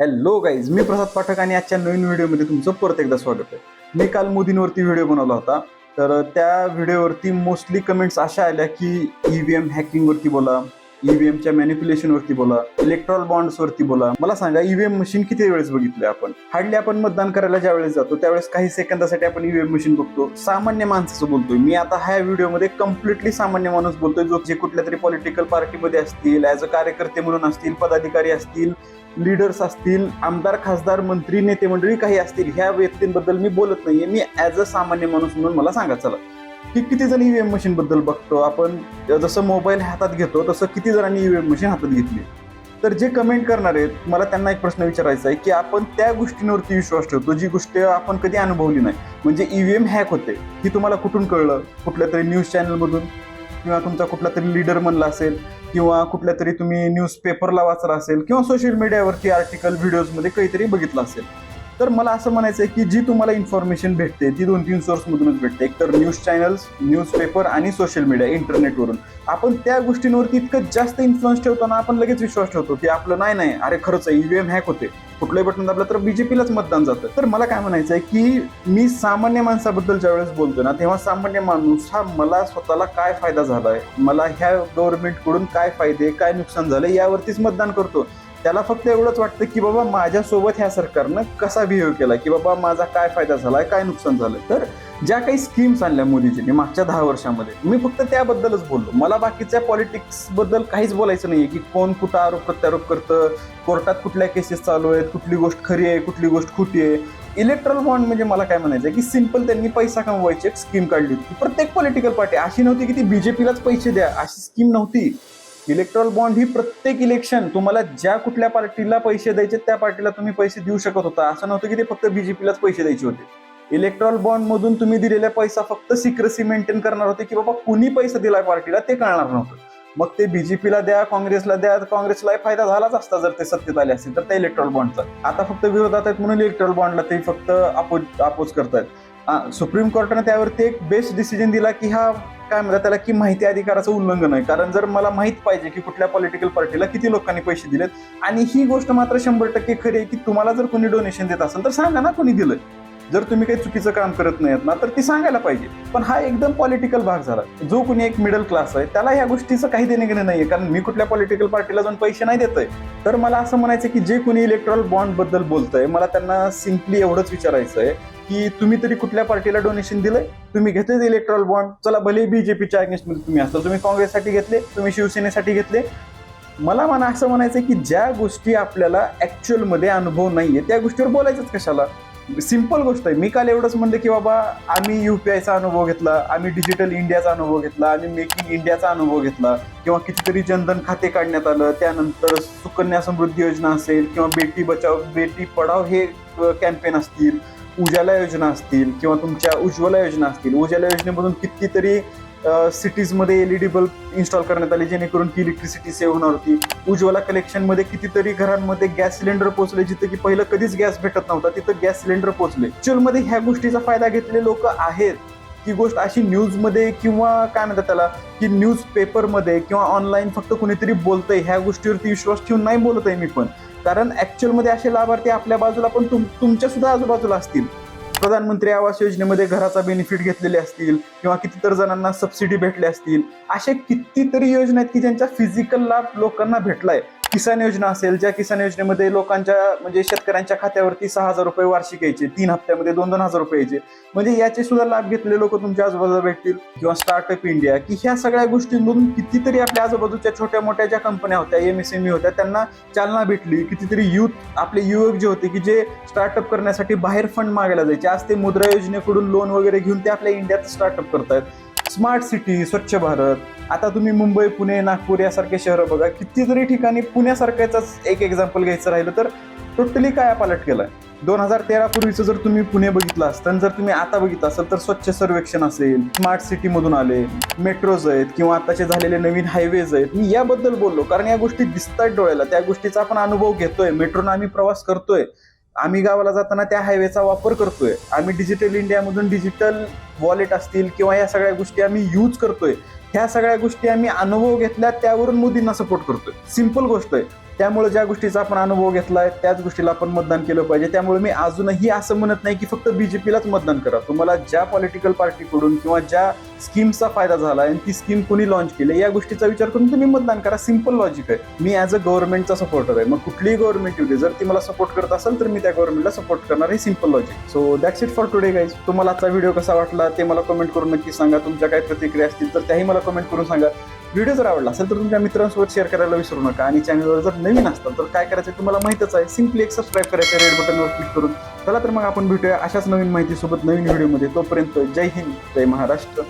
Hello guys मी प्रसाद पाठक आणि आजच्या नवीन व्हिडिओमध्ये तुमचं परत एकदा स्वागत आहे. मी काल मोदींवरती व्हिडिओ बनवला होता. तर त्या व्हिडिओवरती मोस्टली कमेंट्स अशा आल्या की ई व्ही एम हॅकिंगवरती बोला ईव्हीएमच्या एमच्या मॅन्युप्युलेशनवरती बोला इलेक्ट्रॉल बॉन्ड्सवरती बोला. मला सांगा ईव्हीएम मशीन किती वेळेस बघितलं आपण? हार्डली आपण मतदान करायला ज्या वेळेस जातो त्यावेळेस काही सेकंदासाठी आपण ईव्हीएम मशीन बघतो. सामान्य माणसाचं बोलतोय. मी आता ह्या व्हिडिओमध्ये कम्प्लिटली सामान्य माणूस बोलतोय जो जे कुठल्या तरी पॉलिटिकल पार्टीमध्ये असतील ॲज अ कार्यकर्ते म्हणून असतील पदाधिकारी असतील लीडर्स असतील आमदार खासदार मंत्री नेते मंडळी काही असतील ह्या व्यक्तींबद्दल मी बोलत नाहीये. मी ॲज अ सामान्य माणूस म्हणून मला सांगा चला. की किती जण ईव्हीएम मशीन बद्दल बघतो? आपण जसं मोबाईल हातात घेतो तसं किती जणांनी ईव्हीएम मशीन हातात घेतली? तर जे कमेंट करणार आहेत मला त्यांना एक प्रश्न विचारायचा आहे की आपण त्या गोष्टींवरती विश्वास ठेवतो जी गोष्ट आपण कधी अनुभवली नाही. म्हणजे ईव्हीएम हॅक होते. ही तुम्हाला कुठून कळलं? कुठल्या तरी न्यूज चॅनलमधून किंवा तुमचा कुठला तरी लीडर म्हणला असेल किंवा कुठल्या तरी तुम्ही न्यूज पेपरला वाचला असेल किंवा सोशल मीडियावरती आर्टिकल व्हिडिओजमध्ये काहीतरी बघितलं असेल. तर मला असं म्हणायचं आहे की जी तुम्हाला इन्फॉर्मेशन भेटते ती दोन तीन सोर्समधूनच भेटते. एक तर न्यूज चॅनल्स न्यूज पेपर आणि सोशल मीडिया इंटरनेटवरून आपण त्या गोष्टींवरती इतकं जास्त इन्फ्लुअन्स ठेवतो ना आपण लगेच विश्वास ठेवतो की आपलं नाही नाही अरे खरंच ईव्हीएम हॅक होते. कुठलंही बटन दाबलं तर बीजेपीलाच मतदान जातं. तर मला काय म्हणायचं आहे की मी सामान्य माणसाबद्दल ज्यावेळेस बोलतो ना तेव्हा सामान्य माणूस हा मला स्वतःला काय फायदा झाला आहे मला ह्या गव्हर्नमेंटकडून काय फायदे काय नुकसान झालं यावरतीच मतदान करतो. त्याला फक्त एवढंच वाटतं की बाबा माझ्यासोबत ह्या सरकारनं कसा बिहेव केला की बाबा माझा काय फायदा झाला काय नुकसान झालं तर ज्या काही स्कीम्स आणल्या मोदीजींनी मागच्या दहा वर्षामध्ये मी फक्त त्याबद्दलच बोललो. मला बाकीच्या पॉलिटिक्सबद्दल काहीच बोलायचं नाहीये की कोण कुठं आरोप प्रत्यारोप करतं कोर्टात कुठल्या केसेस चालू आहेत कुठली गोष्ट खरी आहे कुठली गोष्ट खोटी आहे. इलेक्ट्रल बॉन्ड म्हणजे मला काय म्हणायचं आहे की सिंपल त्यांनी पैसा कमवायची एक स्कीम काढली होती. प्रत्येक पॉलिटिकल पार्टी अशी नव्हती की ती बीजेपीलाच पैसे द्या अशी स्कीम नव्हती. इलेक्ट्रॉल बॉन्ड ही प्रत्येक इलेक्शन तुम्हाला ज्या कुठल्या पार्टीला पैसे द्यायचे त्या पार्टीला तुम्ही पैसे देऊ शकत होता. असं नव्हतं की ते फक्त बीजेपीलाच पैसे द्यायचे होते. इलेक्ट्रॉल बॉन्ड मधून तुम्ही दिलेला पैसा फक्त सिक्रेसी मेंटेन करणार होते की बाबा कुणी पैसा दिला पार्टीला ते कळणार नव्हतं. मग ते बीजेपीला द्या काँग्रेसला द्या काँग्रेसला फायदा झालाच असता जर ते सत्तेत आले असतील तर त्या इलेक्ट्रॉल बॉन्डचा आता फक्त विरोधात आहेत म्हणून इलेक्ट्रॉल बॉन्डला ते फक्त अपोज अपोज करतायत. सुप्रीम कोर्टाने त्यावरती एक बेस्ट डिसिजन दिला की हा काय म्हणतात त्याला की माहिती अधिकाराचं उल्लंघन आहे. कारण जर मला माहीत पाहिजे की कुठल्या पॉलिटिकल पार्टीला किती लोकांनी पैसे दिलेत आणि ही गोष्ट मात्र शंभर टक्के खरी आहे की तुम्हाला जर कोणी डोनेशन देत असेल तर सांगा ना कोणी दिलं जर तुम्ही काही चुकीचं काम करत नाहीत ना तर ती सांगायला पाहिजे. पण हा एकदम पॉलिटिकल भाग झाला. जो कोणी एक मिडल क्लास आहे त्याला ह्या गोष्टीचं काही देणे घेणे नाहीये. कारण मी कुठल्या पॉलिटिकल पार्टीला जाऊन पैसे नाही देत आहे तर मला असं म्हणायचं की जे कोणी इलेक्ट्रॉल बॉन्डबद्दल बोलतंय मला त्यांना सिम्पली एवढंच विचारायचं आहे की तुम्ही तरी कुठल्या पार्टीला डोनेशन दिलंय? तुम्ही घेतलेच इलेक्ट्रॉल बॉन्ड चला भले बीजेपीच्या अगेन्स्टमध्ये तुम्ही असता. तुम्ही काँग्रेससाठी घेतले तुम्ही शिवसेनेसाठी घेतले. मला म्हणा असं म्हणायचं आहे की ज्या गोष्टी आपल्याला ऍक्च्युअलमध्ये अनुभव नाहीये त्या गोष्टीवर बोलायचंच कशाला? सिंपल गोष्ट आहे. मी काल एवढंच म्हणलं की बाबा आम्ही युपीआयचा अनुभव घेतला आम्ही डिजिटल इंडियाचा अनुभव घेतला आम्ही मेकिंग इंडियाचा अनुभव घेतला. किंवा कितीतरी जनधन खाते काढण्यात आलं त्यानंतर सुकन्या समृद्धी योजना असेल किंवा बेटी बचाव बेटी पढाव हे कॅम्पेन असतील. उजाला योजना असतील किंवा तुमच्या उज्ज्वला योजना असतील उजाला योजनेमधून कितीतरी सिटीजमध्ये एल ई बल्ब इन्स्टॉल करण्यात आले जेणेकरून की इलेक्ट्रिसिटी सेव्ह होणार होती. उज्ज्वला कलेक्शनमध्ये कितीतरी घरांमध्ये गॅस सिलेंडर पोहोचले जिथे की पहिलं कधीच गॅस भेटत नव्हता तिथं गॅस सिलेंडर पोहोचले. मध्ये ह्या गोष्टीचा फायदा घेतलेले लोक आहेत. ती गोष्ट अशी न्यूजमध्ये किंवा काय म्हणतात त्याला की न्यूज पेपरमध्ये किंवा ऑनलाईन फक्त कुणीतरी बोलतंय ह्या गोष्टीवरती विश्वास ठेवून नाही बोलत आहे मी पण. कारण ॲक्च्युअलमध्ये असे लाभार्थी आपल्या बाजूला पण तुम तुमच्या सुद्धा आजूबाजूला असतील. प्रधानमंत्री आवास योजनेमध्ये घराचा बेनिफिट घेतलेले असतील किंवा कितीतरी जणांना सबसिडी भेटले असतील. असे कितीतरी योजना आहेत की ज्यांचा फिजिकल लाभ लोकांना भेटला आहे किसान योजना असेल ज्या किसान योजनेमध्ये लोकांच्या म्हणजे शेतकऱ्यांच्या खात्यावरती सहा हजार रुपये वार्षिक यायचे तीन हप्त्यामध्ये दोन दोन हजार रुपये यायचे. म्हणजे याचे सुद्धा लाभ घेतले लोक तुमच्या आजूबाजूला भेटतील. किंवा स्टार्टअप इंडिया की ह्या सगळ्या गोष्टींमधून कितीतरी आपल्या आजूबाजूच्या छोट्या मोठ्या ज्या कंपन्या होत्या एम एस एम ई होत्या त्यांना चालना भेटली. कितीतरी युथ आपले युवक जे होते की जे स्टार्टअप करण्यासाठी बाहेर फंड मागायला जायचे. आज ते मुद्रा योजनेकडून लोन वगैरे घेऊन ते आपल्या इंडियात स्टार्टअप करतायत. स्मार्ट सिटी स्वच्छ भारत. आता तुम्ही मुंबई पुणे नागपूर यासारखे शहरं बघा कितीतरी ठिकाणी पुण्यासारख्याच एक एक्झाम्पल घ्यायचं राहिलं तर टोटली काय पालट केलाय? दोन हजार तेरा पूर्वीचं जर तुम्ही पुणे बघितलं असतं आणि जर तुम्ही आता बघितलं असेल तर स्वच्छ सर्वेक्षण असेल स्मार्ट सिटी मधून आले मेट्रोज आहेत किंवा आताचे झालेले नवीन हायवेज आहेत मी याबद्दल बोललो. कारण या गोष्टी दिसतात डोळ्याला. त्या गोष्टीचा आपण अनुभव घेतोय. मेट्रोनं आम्ही प्रवास करतोय. आम्ही गावाला जाताना त्या हायवेचा वापर करतोय. आम्ही डिजिटल इंडियामधून डिजिटल वॉलेट असतील किंवा या सगळ्या गोष्टी आम्ही यूज करतोय. ह्या सगळ्या गोष्टी आम्ही अनुभव घेतल्या त्यावरून मोदींना सपोर्ट करतोय. सिंपल गोष्ट आहे. त्यामुळे ज्या गोष्टीचा आपण अनुभव घेतलाय त्याच गोष्टीला आपण मतदान केलं पाहिजे. त्यामुळे मी अजूनही असं म्हणत नाही की फक्त बीजेपीलाच मतदान करा. तुम्हाला ज्या पॉलिटिकल पार्टीकडून किंवा ज्या स्कीमचा फायदा झाला आणि ती स्कीम कोणी लॉन्च केली या गोष्टीचा विचार करून तुम्ही मतदान करा. सिंपल लॉजिक आहे. मी ॲज अ गव्हर्नमेंटचा सपोर्टर आहे. मग कुठलीही गव्हर्नमेंट येऊ दे जर ती मला सपोर्ट करत असेल तर मी त्या गव्हर्नमेंटला सपोर्ट करणार. हे simple logic so that's it for today guys तुम्हाला आजचा व्हिडिओ कसा वाटला ते मला कमेंट करून नक्की सांगा. तुमच्या काही प्रतिक्रिया असतील तर त्याही मला कमेंट करून सांगा. व्हिडिओ जर आवडला असेल तर तुमच्या मित्रांसोबत शेअर करायला विसरू नका. आणि चॅनलवर जर नवीन असतात तर काय करायचं तुम्हाला माहितच आहे. सिम्पली एक सबस्क्राईब करायचं रेड बटनवर क्लिक करून. चला तर मग आपण भेटूया अशाच नवीन माहितीसोबत नवीन व्हिडिओमध्ये. तोपर्यंत जय हिंद जय महाराष्ट्र.